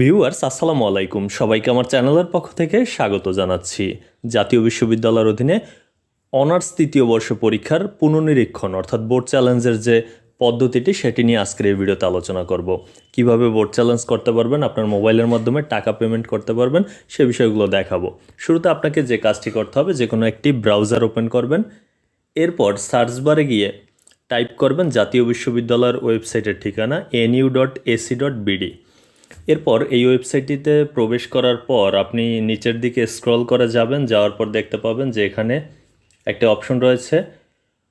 Viewers, আসসালামু আলাইকুম। সবাইকে আমার চ্যানেলের পক্ষ থেকে স্বাগত জানাচ্ছি। জাতীয় বিশ্ববিদ্যালয়ের অধীনে অনার্স তৃতীয় বর্ষ পরীক্ষার পুনর্নিরীক্ষণ, অর্থাৎ বোর্ড চ্যালেঞ্জের যে পদ্ধতিটি, সেটি নিয়ে আজকের এই ভিডিওতে আলোচনা করব। কীভাবে বোর্ড চ্যালেঞ্জ করতে পারবেন, আপনার মোবাইলের মাধ্যমে টাকা পেমেন্ট করতে পারবেন, সে বিষয়গুলো দেখাবো। শুরুতে আপনাকে যে কাজটি করতে হবে, যে কোনো একটি ব্রাউজার ওপেন করবেন। এরপর সার্চ বারে গিয়ে টাইপ করবেন জাতীয় বিশ্ববিদ্যালয়ের ওয়েবসাইটের ঠিকানা NU dot AC dot BD. এরপর এই ওয়েবসাইটটিতে প্রবেশ করার পর আপনি নিচের দিকে স্ক্রল করে যাবেন, যাওয়ার পর দেখতে পাবেন যে এখানে একটা অপশন রয়েছে,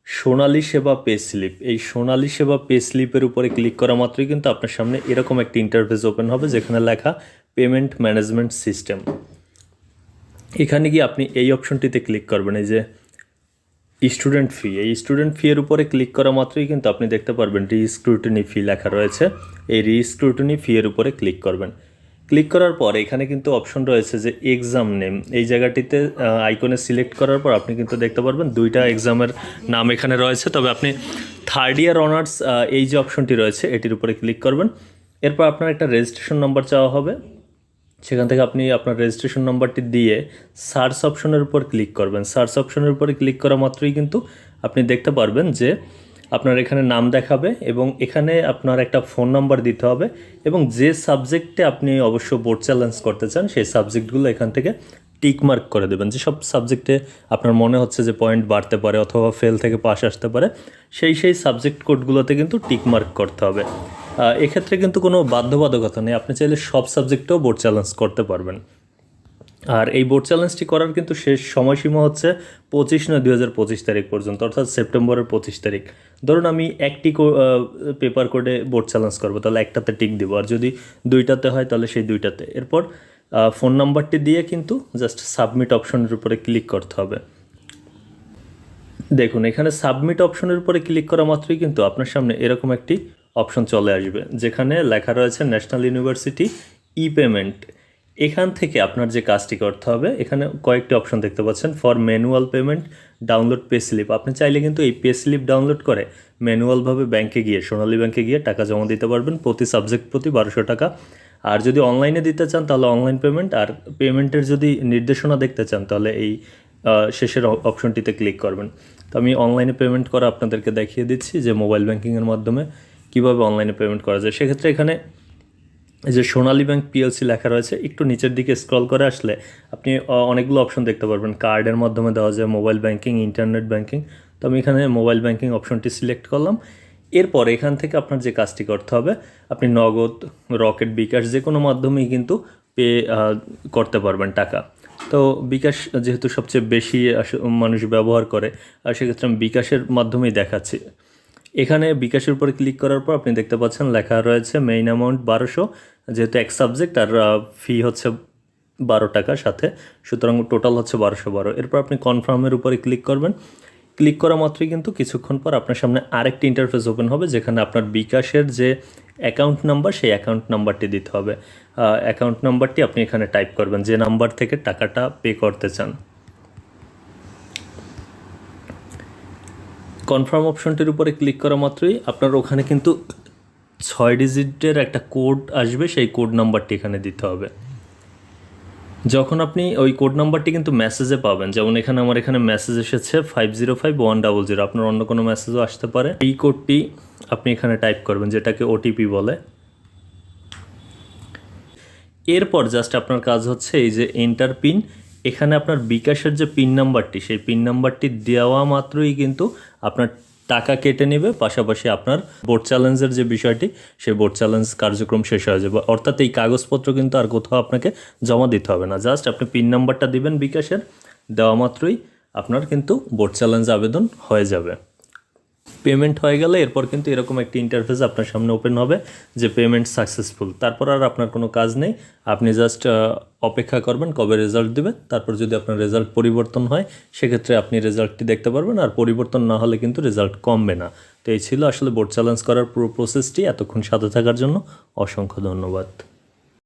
সোনালি সেবা পে স্লিপ। এই সোনালি সেবা পে স্লিপের উপরে ক্লিক করা মাত্রই কিন্তু আপনার সামনে এরকম একটি ইন্টারফেস ওপেন হবে, যেখানে লেখা পেমেন্ট ম্যানেজমেন্ট সিস্টেম এখানে গিয়ে আপনি এই অপশনটিতে ক্লিক করবেন, এই যে স্টুডেন্ট ফি এই স্টুডেন্ট ফি এর উপরে ক্লিক করা মাত্রই কিন্তু আপনি দেখতে পারবেন রিস্ক্রুটনি ফি লেখা রয়েছে। এই রিস্ক্রুটনি ফি এর উপরে ক্লিক করবেন। ক্লিক করার পর এখানে কিন্তু অপশন রয়েছে যে এক্সাম নেম এই জায়গাটিতে আইকনে সিলেক্ট করার পর আপনি কিন্তু দেখতে পারবেন দুইটা এক্সামের নাম এখানে রয়েছে। তবে আপনি থার্ড ইয়ার অনার্স এই যে অপশনটি রয়েছে, এটির উপরে ক্লিক করবেন। এরপর আপনার একটা রেজিস্ট্রেশন নম্বর চাওয়া হবে। সেখান থেকে আপনি আপনার রেজিস্ট্রেশন নাম্বারটি দিয়ে সার্চ অপশনের উপর ক্লিক করবেন। সার্চ অপশনের উপরে ক্লিক করা মাত্রই কিন্তু আপনি দেখতে পারবেন যে আপনার এখানে নাম দেখাবে এবং এখানে আপনার একটা ফোন নাম্বার দিতে হবে এবং যে সাবজেক্টে আপনি অবশ্য বোর্ড চ্যালেঞ্জ করতে চান, সেই সাবজেক্টগুলো এখান থেকে টিক মার্ক করে দেবেন। যেসব সাবজেক্টে আপনার মনে হচ্ছে যে পয়েন্ট বাড়তে পারে অথবা ফেল থেকে পাস আসতে পারে, সেই সেই সাবজেক্ট কোডগুলোতে কিন্তু টিক মার্ক করতে হবে। এক্ষেত্রে কিন্তু কোনো বাধ্যবাধকতা নেই। আপনি চাইলে সব সাবজেক্টেও বোর্ড চ্যালেঞ্জ করতে পারবেন। আর এই বোর্ড চ্যালেঞ্জটি করার কিন্তু শেষ সময়সীমা হচ্ছে পঁচিশ নয় দুই হাজার পঁচিশ তারিখ পর্যন্ত, অর্থাৎ সেপ্টেম্বরের পঁচিশ তারিখ। ধরুন আমি একটি পেপার কোডে বোর্ড চ্যালেঞ্জ করব, তাহলে একটাতে টিক দিব, আর যদি দুইটাতে হয় তাহলে সেই দুইটাতে। এরপর ফোন নাম্বারটি দিয়ে কিন্তু জাস্ট সাবমিট অপশনের উপরে ক্লিক করতে হবে। দেখুন, এখানে সাবমিট অপশনের উপরে ক্লিক করা মাত্রই কিন্তু আপনার সামনে এরকম একটি অপশন চলে আসবে, যেখানে লেখা রয়েছে ন্যাশনাল ইউনিভার্সিটি ই পেমেন্ট এখান থেকে আপনার যে কাজটি করতে হবে, এখানে কয়েকটি অপশন দেখতে পাচ্ছেন, for manual payment download pay slip. আপনি চাইলে কিন্তু এই পে স্লিপ ডাউনলোড করে ম্যানুয়ালভাবে ব্যাংকে গিয়ে, সোনালী ব্যাংকে গিয়ে টাকা জমা দিতে পারবেন প্রতি সাবজেক্ট প্রতি বারোশো টাকা। আর যদি অনলাইনে দিতে চান, তাহলে অনলাইন পেমেন্ট। আর পেমেন্টের যদি নির্দেশনা দেখতে চান, তাহলে এই শেষের অপশনটিতে ক্লিক করবেন। তো আমি অনলাইনে পেমেন্ট করা আপনাদেরকে দেখিয়ে দিচ্ছি যে মোবাইল ব্যাংকিংয়ের মাধ্যমে কীভাবে অনলাইনে পেমেন্ট করা যায়? সেক্ষেত্রে এখানে এই যে সোনালী ব্যাংক পিএলসি লেখা রয়েছে, একটু নিচের দিকে স্ক্রল করে আসলে আপনি অনেকগুলো অপশন দেখতে পারবেন। কার্ডের মাধ্যমে দেওয়া যায় মোবাইল ব্যাংকিং ইন্টারনেট ব্যাংকিং তো আমি এখানে মোবাইল ব্যাংকিং অপশনটি সিলেক্ট করলাম। এরপর এখান থেকে আপনার যে কাজটি করতে হবে, আপনি নগদ রকেট বিকাশ যে কোনো মাধ্যমেই কিন্তু পে করতে পারবেন টাকা। তো বিকাশ যেহেতু সবচেয়ে বেশি মানুষ ব্যবহার করে, আর সেক্ষেত্রে আমি বিকাশের মাধ্যমেই দেখাচ্ছি। এখানে বিকাশের উপরে ক্লিক করার পর আপনি দেখতে পাচ্ছেন লেখা রয়েছে মেইন অ্যামাউন্ট বারোশো। যেহেতু এক সাবজেক্ট আর ফি হচ্ছে বারো টাকা সাথে, সুতরাং টোটাল হচ্ছে বারোশো বারো। এরপর আপনি কনফার্মের উপরে ক্লিক করবেন। ক্লিক করা মাত্রই কিন্তু কিছুক্ষণ পর আপনার সামনে আরেকটি ইন্টারফেস ওপেন হবে, যেখানে আপনার বিকাশের যে অ্যাকাউন্ট নাম্বার সেই অ্যাকাউন্ট নাম্বারটি দিতে হবে। অ্যাকাউন্ট নাম্বারটি আপনি এখানে টাইপ করবেন, যে নাম্বার থেকে টাকাটা পে করতে চান। কনফার্ম অপশনটির উপরে ক্লিক করা মাত্রই আপনার ওখানে কিন্তু ছয় ডিজিটের একটা কোড আসবে, সেই কোড নাম্বারটি এখানে দিতে হবে। যখন আপনি ওই কোড নাম্বারটি কিন্তু মেসেজে পাবেন, যেমন এখানে আমার এখানে মেসেজ এসেছে five zero five one double zero আপনার অন্য কোনো মেসেজও আসতে পারে। এই কোডটি আপনি এখানে টাইপ করবেন, যেটাকে ওটিপি বলে। এরপর জাস্ট আপনার কাজ হচ্ছে এই যে এন্টার পিন এখানে আপনার বিকাশের যে পিন নাম্বারটি সেই পিন নাম্বারটি দেওয়া মাত্রই কিন্তু আপনার টাকা কেটে নেবে, পাশাপাশি আপনার বোর্ড চ্যালেঞ্জের যে বিষয়টি, সেই বোর্ড চ্যালেঞ্জ কার্যক্রম শেষ হয়ে যাবে। অর্থাৎ এই কাগজপত্র কিন্তু আর কোথাও আপনাকে জমা দিতে হবে না। জাস্ট আপনি পিন নাম্বারটা দিবেন বিকাশের, দেওয়া মাত্রই আপনার কিন্তু বোর্ড চ্যালেঞ্জ আবেদন হয়ে যাবে। পেমেন্ট হয়ে গেলে এরপর কিন্তু এরকম একটি ইন্টারফেস আপনার সামনে ওপেন হবে যে পেমেন্ট সাকসেসফুল তারপর আর আপনার কোনো কাজ নেই। আপনি জাস্ট অপেক্ষা করবেন কবে রেজাল্ট দেবে। তারপর যদি আপনার রেজাল্ট পরিবর্তন হয়, সেক্ষেত্রে আপনি রেজাল্টটি দেখতে পারবেন। আর পরিবর্তন না হলে কিন্তু রেজাল্ট কমবে না। তো এই ছিল আসলে বোর্ড চ্যালেঞ্জ করার পুরো প্রসেসটি এতক্ষণ সাথে থাকার জন্য অসংখ্য ধন্যবাদ।